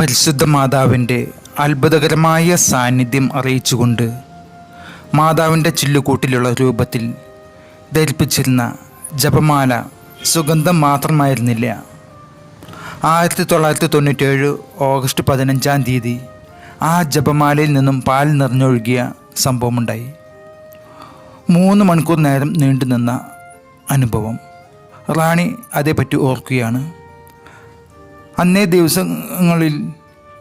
പരിശുദ്ധ മാതാവിന്റെ അത്ഭുതകരമായ സാന്നിധ്യം അറിയിച്ചുകൊണ്ട് മാതാവിന്റെ ചില്ലുകൂട്ടിലുള്ള രൂപത്തിൽ ധരിപ്പിച്ചിരുന്ന ജപമാല സുഗന്ധം മാത്രമായിരുന്നില്ല. ആയിരത്തി തൊള്ളായിരത്തി തൊണ്ണൂറ്റേഴ് ഓഗസ്റ്റ് പതിനഞ്ചാം തീയതി ആ ജപമാലയിൽ നിന്നും പാൽ നിറഞ്ഞൊഴുകിയ സംഭവമുണ്ടായി. മൂന്ന് മണിക്കൂർ നേരം നീണ്ടുനിന്ന അനുഭവം. റാണി അതേപ്പറ്റി ഓർക്കുകയാണ്. അന്നേ ദിവസങ്ങളിൽ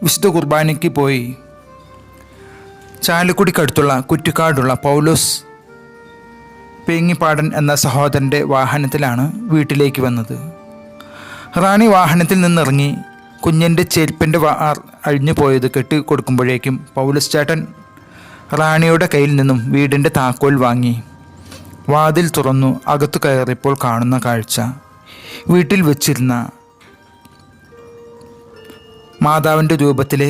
വിശുദ്ധ കുർബാനയ്ക്ക് പോയി ചാലക്കുടിക്കടുത്തുള്ള കുറ്റിക്കാടുള്ള പൗലോസ് പേങ്ങിപ്പാടൻ എന്ന സഹോദരന്റെ വാഹനത്തിലാണ് വീട്ടിലേക്ക് വന്നത്. റാണി വാഹനത്തിൽ നിന്നിറങ്ങി കുഞ്ഞിന്റെ ചെരുപ്പിന്റെ വാർ അഴിഞ്ഞു പോയത് കെട്ടി കൊടുക്കുമ്പോഴേക്കും പൗലസ് ചേട്ടൻ റാണിയുടെ കയ്യിൽ നിന്നും വീടിന്റെ താക്കോൽ വാങ്ങി. വാതിൽ തുറന്നു അകത്തു കയറിയപ്പോൾ കാണുന്ന കാഴ്ച. വീട്ടിൽ വെച്ചിരുന്ന മാതാവിന്റെ രൂപത്തിൽ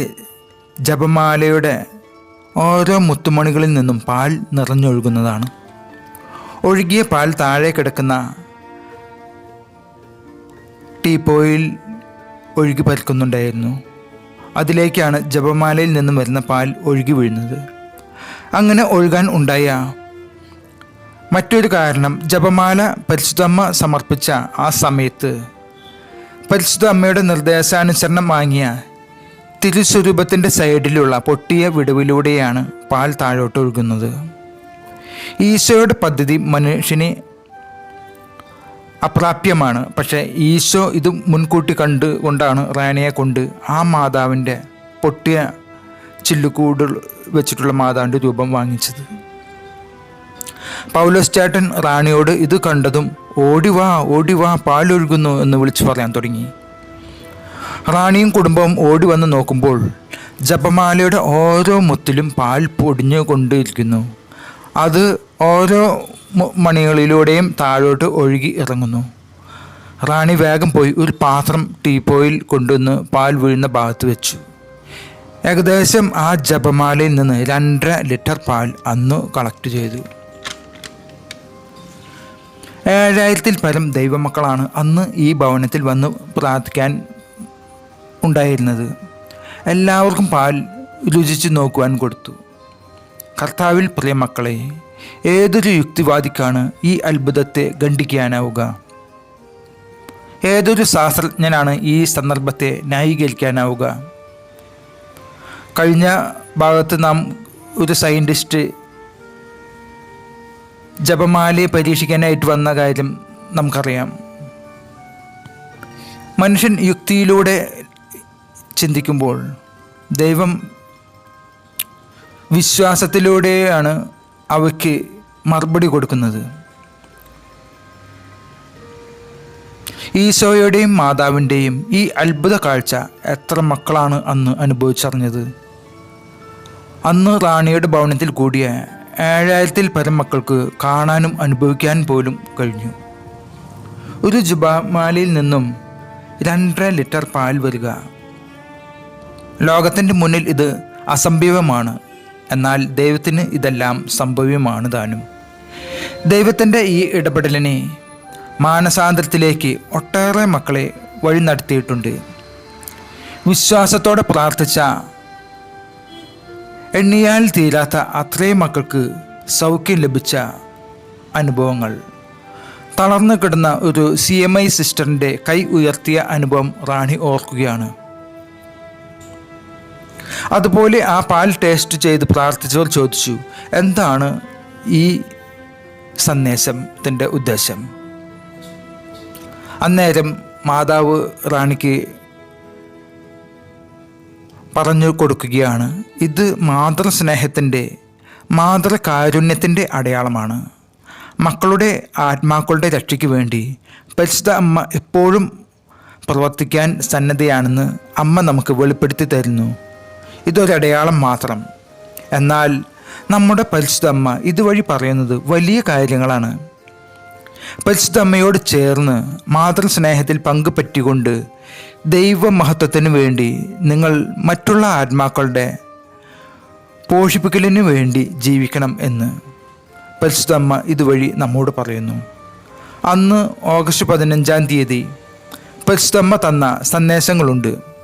ജപമാലയുടെ ഓരോ മുത്തുമണികളിൽ നിന്നും പാൽ നിറഞ്ഞൊഴുകുന്നതാണ്. ഒഴുകിയ പാൽ താഴെ കിടക്കുന്ന ടീപ്പോയിൽ ഒഴുകി പരക്കുന്നുണ്ടായിരുന്നു. അതിലേക്കാണ് ജപമാലയിൽ നിന്നും വരുന്ന പാൽ ഒഴുകി വീഴുന്നത്. അങ്ങനെ ഒഴുകാൻ ഉണ്ടായ മറ്റൊരു കാരണം ജപമാല പരിശുദ്ധമ്മ സമർപ്പിച്ച ആ സമയത്ത് പരിശുദ്ധ അമ്മയുടെ നിർദ്ദേശാനുസരണം വാങ്ങിയ തിരുസ്വരൂപത്തിന്റെ സൈഡിലുള്ള പൊട്ടിയ വിടവിലൂടെയാണ് പാൽ താഴോട്ട് ഒഴുകുന്നത് ഈശോയുടെ പദ്ധതി മനുഷ്യനെ അപ്രാപ്യമാണ്. പക്ഷേ ഈശോ ഇത് മുൻകൂട്ടി കണ്ട് കൊണ്ടാണ് റാണിയെ കൊണ്ട് ആ മാതാവിന്റെ പൊട്ടിയ ചില്ലുകൂട് വെച്ചിട്ടുള്ള മാതാവിന്റെ രൂപം വാങ്ങിച്ചത്. പൗലോസ് ചേട്ടൻ റാണിയോട് ഇത് കണ്ടതും ഓടിവാ ഓടിവാ പാലൊഴുകുന്നു എന്ന് വിളിച്ചു പറയാൻ തുടങ്ങി. റാണിയും കുടുംബവും ഓടി വന്ന് നോക്കുമ്പോൾ ജപമാലയുടെ ഓരോ മുത്തിലും പാൽ പൊടിഞ്ഞു കൊണ്ടിരിക്കുന്നു. അത് ഓരോ മണികളിലൂടെയും താഴോട്ട് ഒഴുകി ഇറങ്ങുന്നു. റാണി വേഗം പോയി ഒരു പാത്രം ടീപ്പോയിൽ കൊണ്ടുവന്ന് പാൽ വീഴുന്ന ഭാഗത്ത് വെച്ചു. ഏകദേശം ആ ജപമാലയിൽ നിന്ന് രണ്ടര ലിറ്റർ പാൽ അന്ന് കളക്ട് ചെയ്തു. ഏഴായിരത്തിൽ പരം ദൈവമക്കളാണ് അന്ന് ഈ ഭവനത്തിൽ വന്ന് പ്രാർത്ഥിക്കാൻ ഉണ്ടായിരുന്നത്. എല്ലാവർക്കും പാൽ രുചിച്ച് നോക്കുവാൻ കൊടുത്തു. കർത്താവിൽ പ്രിയമക്കളെ ഏതൊരു യുക്തിവാദിക്കാണ് ഈ അത്ഭുതത്തെ ഖണ്ഡിക്കാനാവുക? ഏതൊരു ശാസ്ത്രജ്ഞനാണ് ഈ സന്ദർഭത്തെ ന്യായീകരിക്കാനാവുക? കഴിഞ്ഞ ഭാഗത്ത് നാം ഒരു സയന്റിസ്റ്റ് ജപമാലയെ പരീക്ഷിക്കാനായിട്ട് വന്ന കാര്യം നമുക്കറിയാം. മനുഷ്യൻ യുക്തിയിലൂടെ ചിന്തിക്കുമ്പോൾ ദൈവം വിശ്വാസത്തിലൂടെയാണ് അവയ്ക്ക് മറുപടി കൊടുക്കുന്നത്. ഈശോയുടെയും മാതാവിന്റെയും ഈ അത്ഭുത കാഴ്ച എത്ര മക്കളാണ് അന്ന് അനുഭവിച്ചറിഞ്ഞത്? അന്ന് റാണിയുടെ ഭവനത്തിൽ കൂടിയ ഏഴായിരത്തിൽ പരം മക്കൾക്ക് കാണാനും അനുഭവിക്കാൻ പോലും കഴിഞ്ഞു. ഒരു ജുബാമാലയിൽ നിന്നും രണ്ടര ലിറ്റർ പാൽ വരിക ലോകത്തിന്റെ മുന്നിൽ ഇത് അസംഭവ്യമാണ് എന്നാൽ ദൈവത്തിന് ഇതെല്ലാം സംഭവ്യമാണ് താനും. ദൈവത്തിന്റെ ഈ ഇടപെടലിനെ മാനസാന്തരത്തിലേക്ക് ഒട്ടേറെ മക്കളെ വഴി നടത്തിയിട്ടുണ്ട്. വിശ്വാസത്തോടെ പ്രാർത്ഥിച്ച എണ്ണിയാൽ തീരാത്ത അത്രയും മക്കൾക്ക് സൗഖ്യം ലഭിച്ച അനുഭവങ്ങൾ. തളർന്നു കിടന്ന ഒരു സി എം ഐ സിസ്റ്ററിന്റെ കൈ ഉയർത്തിയ അനുഭവം റാണി ഓർക്കുകയാണ്. അതുപോലെ ആ പാൽ ടേസ്റ്റ് ചെയ്ത് പ്രാർത്ഥിച്ചവർ ചോദിച്ചു എന്താണ് ഈ സന്ദേശത്തിന്റെ ഉദ്ദേശം? അന്നേരം മാതാവ് റാണിക്ക് പറഞ്ഞു കൊടുക്കുകയാണ് ഇത് മാതൃസ്നേഹത്തിന്റെ മാതൃകാരുണ്യത്തിന്റെ അടയാളമാണ്. മക്കളുടെ ആത്മാക്കളുടെ രക്ഷയ്ക്ക് വേണ്ടി പരിശുദ്ധ അമ്മ എപ്പോഴും പ്രവർത്തിക്കാൻ സന്നദ്ധയാണെന്ന് അമ്മ നമുക്ക് വെളിപ്പെടുത്തി തരുന്നു. ഇതൊരടയാളം മാത്രം. എന്നാൽ നമ്മുടെ പരിശുദ്ധമ്മ ഇതുവഴി പറയുന്നത് വലിയ കാര്യങ്ങളാണ്. പരിശുദ്ധമ്മയോട് ചേർന്ന് മാതൃസ്നേഹത്തിൽ പങ്കുപറ്റിക്കൊണ്ട് ദൈവമഹത്വത്തിന് വേണ്ടി നിങ്ങൾ മറ്റുള്ള ആത്മാക്കളുടെ പോഷിപ്പിക്കലിനു വേണ്ടി ജീവിക്കണം എന്ന് പരിശുദ്ധമ്മ ഇതുവഴി നമ്മോട് പറയുന്നു. അന്ന് ഓഗസ്റ്റ് പതിനഞ്ചാം തീയതി പരിശുദ്ധമ്മ തന്ന സന്ദേശങ്ങളുണ്ട്.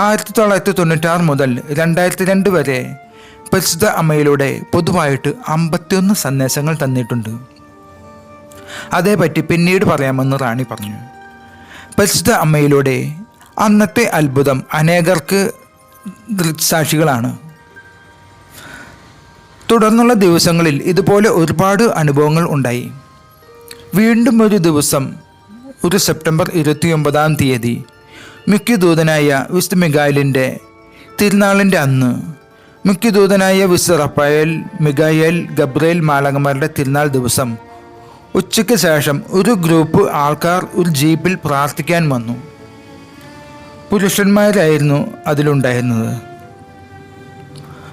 ആയിരത്തി തൊള്ളായിരത്തി തൊണ്ണൂറ്റാറ് മുതൽ രണ്ടായിരത്തി രണ്ട് വരെ പരിശുദ്ധ അമ്മയിലൂടെ പൊതുവായിട്ട് അമ്പത്തിയൊന്ന് സന്ദേശങ്ങൾ തന്നിട്ടുണ്ട്. അതേപറ്റി പിന്നീട് പറയാമെന്ന് റാണി പറഞ്ഞു. പരിശുദ്ധ അമ്മയിലൂടെ അന്നത്തെ അത്ഭുതം അനേകർക്ക് ദൃക്സാക്ഷികളാണ്. തുടർന്നുള്ള ദിവസങ്ങളിൽ ഇതുപോലെ ഒരുപാട് അനുഭവങ്ങൾ ഉണ്ടായി. വീണ്ടും ഒരു ദിവസം ഒരു സെപ്റ്റംബർ ഇരുപത്തിയൊമ്പതാം തീയതി മുഖ്യദൂതനായ വിശുദ്ധ മിഗായലിന്റെ തിരുനാളിന്റെ അന്ന് മുഖ്യദൂതനായ വിശുദ്ധ റഫായൽ മിഗായൽ ഗബ്രേൽ മാലകന്മാരുടെ തിരുനാൾ ദിവസം ഉച്ചയ്ക്ക് ശേഷം ഒരു ഗ്രൂപ്പ് ആൾക്കാർ ഒരു ജീപ്പിൽ പ്രാർത്ഥിക്കാൻ വന്നു. പുരുഷന്മാരായിരുന്നു അതിലുണ്ടായിരുന്നത്.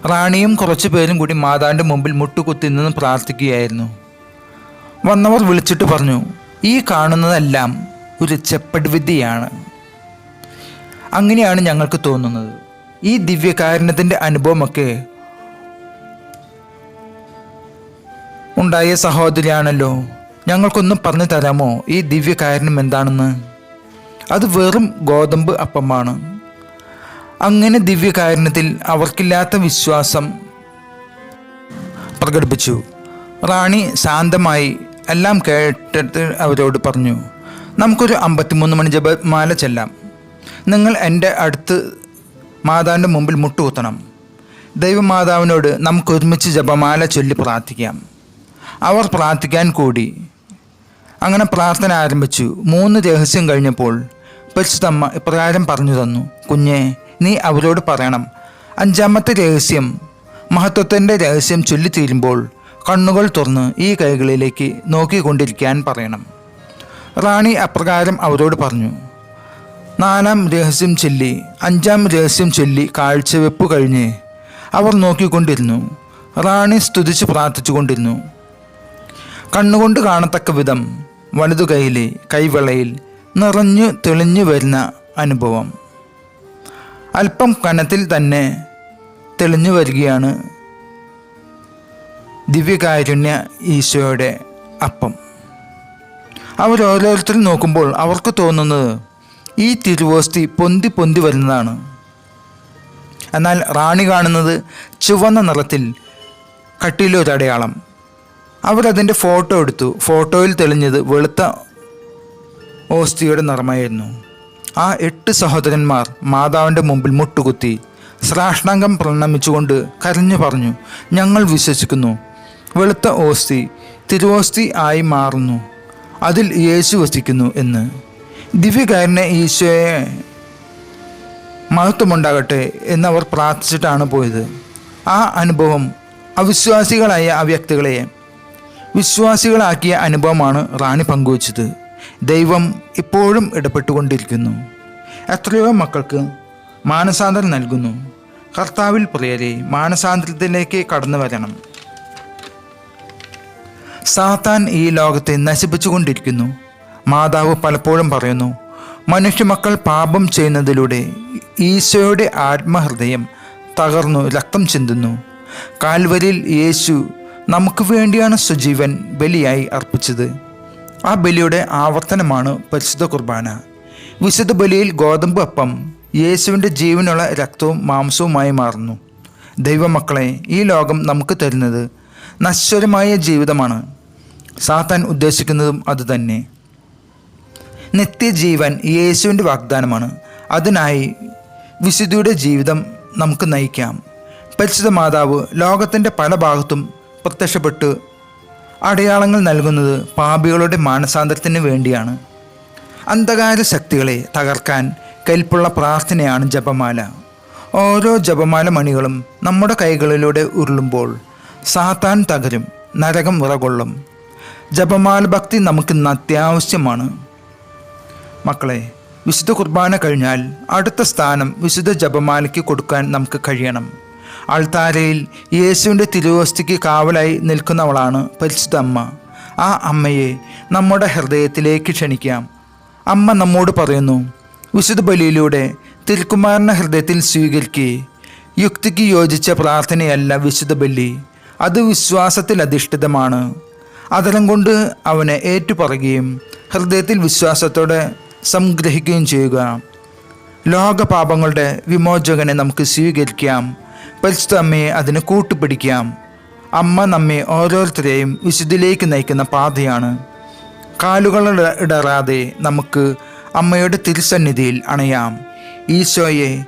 റാണിയും കുറച്ചു പേരും കൂടി മാതാവിന്റെ മുമ്പിൽ മുട്ടുകുത്തി നിന്ന് പ്രാർത്ഥിക്കുകയായിരുന്നു. വന്നവർ വിളിച്ചിട്ട് പറഞ്ഞു ഈ കാണുന്നതെല്ലാം ഒരു ചെപ്പട് വിദ്യയാണ് അങ്ങനെയാണ് ഞങ്ങൾക്ക് തോന്നുന്നത്. ഈ ദിവ്യകാരുണ്യത്തിന്റെ അനുഭവമൊക്കെ ഉണ്ടായ സഹോദരിയാണല്ലോ. ഞങ്ങൾക്കൊന്നും പറഞ്ഞു തരാമോ? ഈ ദിവ്യകാരണം എന്താണെന്ന്? അത് വെറും ഗോതമ്പ് അപ്പമാണ്. അങ്ങനെ ദിവ്യകാരണത്തിൽ അവർക്കില്ലാത്ത വിശ്വാസം പ്രകടിപ്പിച്ചു. റാണി ശാന്തമായി എല്ലാം കേട്ടിട്ട് അവരോട് പറഞ്ഞു നമുക്കൊരു അമ്പത്തിമൂന്ന് മണി ജപമാല ചെല്ലാം. നിങ്ങൾ എന്റെ അടുത്ത് മാതാവിന്റെ മുമ്പിൽ മുട്ടുകുത്തണം. ദൈവമാതാവിനോട് നമുക്ക് ഒരുമിച്ച് ജപമാല ചൊല്ലി പ്രാർത്ഥിക്കാം. അവർ പ്രാർത്ഥിക്കാൻ കൂടി. അങ്ങനെ പ്രാർത്ഥന ആരംഭിച്ചു. മൂന്ന് രഹസ്യം കഴിഞ്ഞപ്പോൾ പരിശുദ്ധമ്മ ഇപ്രകാരം പറഞ്ഞു തന്നു. കുഞ്ഞെ നീ അവരോട് പറയണം. അഞ്ചാമത്തെ രഹസ്യം മഹത്വത്തിന്റെ രഹസ്യം ചൊല്ലിത്തീരുമ്പോൾ കണ്ണുകൾ തുറന്ന് ഈ കൈകളിലേക്ക് നോക്കിക്കൊണ്ടിരിക്കാൻ പറയണം. റാണി അപ്രകാരം അവരോട് പറഞ്ഞു. നാലാം രഹസ്യം ചൊല്ലി അഞ്ചാം രഹസ്യം ചൊല്ലി കാഴ്ചവെപ്പ് കഴിഞ്ഞ് അവർ നോക്കിക്കൊണ്ടിരുന്നു. റാണി സ്തുതിച്ച് പ്രാർത്ഥിച്ചുകൊണ്ടിരുന്നു. കണ്ണുകൊണ്ട് കാണത്തക്ക വിധം വലതു കൈയിലെ കൈവളയിൽ നിറഞ്ഞു തെളിഞ്ഞു വരുന്ന അനുഭവം. അല്പം കനത്തിൽ തന്നെ തെളിഞ്ഞു വരികയാണ് ദിവ്യകാരുണ്യ ഈശോയുടെ അപ്പം. അവരോരോരുത്തരും നോക്കുമ്പോൾ അവർക്ക് തോന്നുന്നത് ഈ തിരുവോസ്തി പൊന്തി പൊന്തി വരുന്നതാണ്. എന്നാൽ റാണി കാണുന്നത് ചുവന്ന നിറത്തിൽ കട്ടിയിലൊരടയാളം അവരതിന്റെ ഫോട്ടോ എടുത്തു. ഫോട്ടോയിൽ തെളിഞ്ഞത് വെളുത്ത ഓസ്തിയുടെ നിറമായിരുന്നു. ആ എട്ട് സഹോദരന്മാർ മാതാവിന്റെ മുമ്പിൽ മുട്ടുകുത്തി ശ്രാഷ്ടാംഗം പ്രണമിച്ചുകൊണ്ട് കരഞ്ഞു പറഞ്ഞു ഞങ്ങൾ വിശ്വസിക്കുന്നു. വെളുത്ത ഓസ്തി തിരുവോസ്തി ആയി മാറുന്നു. അതിൽ യേശു വസിക്കുന്നു എന്ന്. ദിവ്യകാരനെ ഈശോയെ മഹത്വമുണ്ടാകട്ടെ എന്നവർ പ്രാർത്ഥിച്ചിട്ടാണ് പോയത്. ആ അനുഭവം അവിശ്വാസികളായ ആ വ്യക്തികളെ വിശ്വാസികളാക്കിയ അനുഭവമാണ് റാണി പങ്കുവച്ചത്. ദൈവം ഇപ്പോഴും ഇടപെട്ടുകൊണ്ടിരിക്കുന്നു. എത്രയോ മക്കൾക്ക് മാനസാന്തരം നൽകുന്നു. കർത്താവിൽ പ്രിയരെ മാനസാന്തരത്തിലേക്ക് കടന്നു വരണം. സാത്താൻ ഈ ലോകത്തെ നശിപ്പിച്ചുകൊണ്ടിരിക്കുന്നു. മാതാവ് പലപ്പോഴും പറയുന്നു മനുഷ്യമക്കൾ പാപം ചെയ്യുന്നതിലൂടെ ഈശോയുടെ ആത്മഹൃദയം തകർന്നു രക്തം ചിന്തുന്നു. കാൽവരിൽ യേശു നമുക്ക് വേണ്ടിയാണ് സുജീവൻ ബലിയായി അർപ്പിച്ചത്. ആ ബലിയുടെ ആവർത്തനമാണ് പരിശുദ്ധ കുർബാന. വിശുദ്ധ ബലിയിൽ ഗോതമ്പ് അപ്പം യേശുവിന്റെ ജീവനുള്ള രക്തവും മാംസവുമായി മാറുന്നു. ദൈവമക്കളെ ഈ ലോകം നമുക്ക് തരുന്നത് നശ്വരമായ ജീവിതമാണ്. സാത്താൻ ഉദ്ദേശിക്കുന്നതും അതുതന്നെ. നിത്യജീവൻ യേശുവിന്റെ വാഗ്ദാനമാണ്. അതിനായി വിശുദ്ധിയുടെ ജീവിതം നമുക്ക് നയിക്കാം. പരിശുദ്ധ മാതാവ് ലോകത്തിന്റെ പല ഭാഗത്തും പ്രത്യക്ഷപ്പെട്ട് അടയാളങ്ങൾ നൽകുന്നത് പാപികളുടെ മാനസാന്തരത്തിന് വേണ്ടിയാണ്. അന്ധകാര ശക്തികളെ തകർക്കാൻ കൽപ്പുള്ള പ്രാർത്ഥനയാണ് ജപമാല. ഓരോ ജപമാല മണികളും നമ്മുടെ കൈകളിലൂടെ ഉരുളുമ്പോൾ സാത്താൻ തകരും നരകം വിറകൊള്ളും. ജപമാല ഭക്തി നമുക്കിന്ന് അത്യാവശ്യമാണ്. മക്കളെ വിശുദ്ധ കുർബാന കഴിഞ്ഞാൽ അടുത്ത സ്ഥാനം വിശുദ്ധ ജപമാലയ്ക്ക് കൊടുക്കാൻ നമുക്ക് കഴിയണം. അൾത്താരയിൽ യേശുവിന്റെ തിരുവസ്തിക്ക് കാവലായി നിൽക്കുന്നവളാണ് പരിശുദ്ധ അമ്മ. ആ അമ്മയെ നമ്മുടെ ഹൃദയത്തിലേക്ക് ക്ഷണിക്കാം. അമ്മ നമ്മോട് പറയുന്നു വിശുദ്ധ ബലിയിലൂടെ തിരുക്കുമാരന്റെ ഹൃദയത്തിൽ സ്വീകരിക്കുക യുക്തിക്ക് യോജിച്ച പ്രാർത്ഥനയല്ല വിശുദ്ധ ബലി. അത് വിശ്വാസത്തിൽ അധിഷ്ഠിതമാണ്. അതരം കൊണ്ട് അവനെ ഏറ്റുപറയുകയും ഹൃദയത്തിൽ വിശ്വാസത്തോടെ സംഗ്രഹിക്കുകയും ചെയ്യുക. ലോകപാപങ്ങളുടെ വിമോചകനെ നമുക്ക് സ്വീകരിക്കാം. പരിശുദ്ധ അമ്മയെ അതിന് കൂട്ടുപിടിക്കാം. അമ്മ നമ്മെ ഓരോരുത്തരെയും വിശുദ്ധിയിലേക്ക് നയിക്കുന്ന പാതയാണ്. കാലുകൾ ഇടറാതെ നമുക്ക് അമ്മയുടെ തിരുസന്നിധിയിൽ അണയാം. ഈശോയെ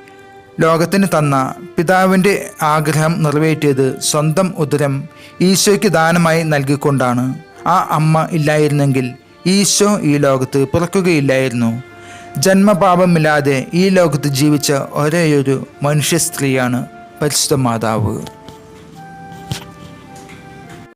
ലോകത്തിന് തന്ന പിതാവിന്റെ ആഗ്രഹം നിറവേറ്റിയത് സ്വന്തം ഉദരം ഈശോയ്ക്ക് ദാനമായി നൽകിക്കൊണ്ടാണ്. ആ അമ്മ ഇല്ലായിരുന്നെങ്കിൽ ഈശോ ഈ ലോകത്ത് പിറക്കുകയില്ലായിരുന്നു. ജന്മപാപമില്ലാതെ ഈ ലോകത്ത് ജീവിച്ച ഒരേയൊരു മനുഷ്യ സ്ത്രീയാണ് പരിശുദ്ധ മാതാവ്.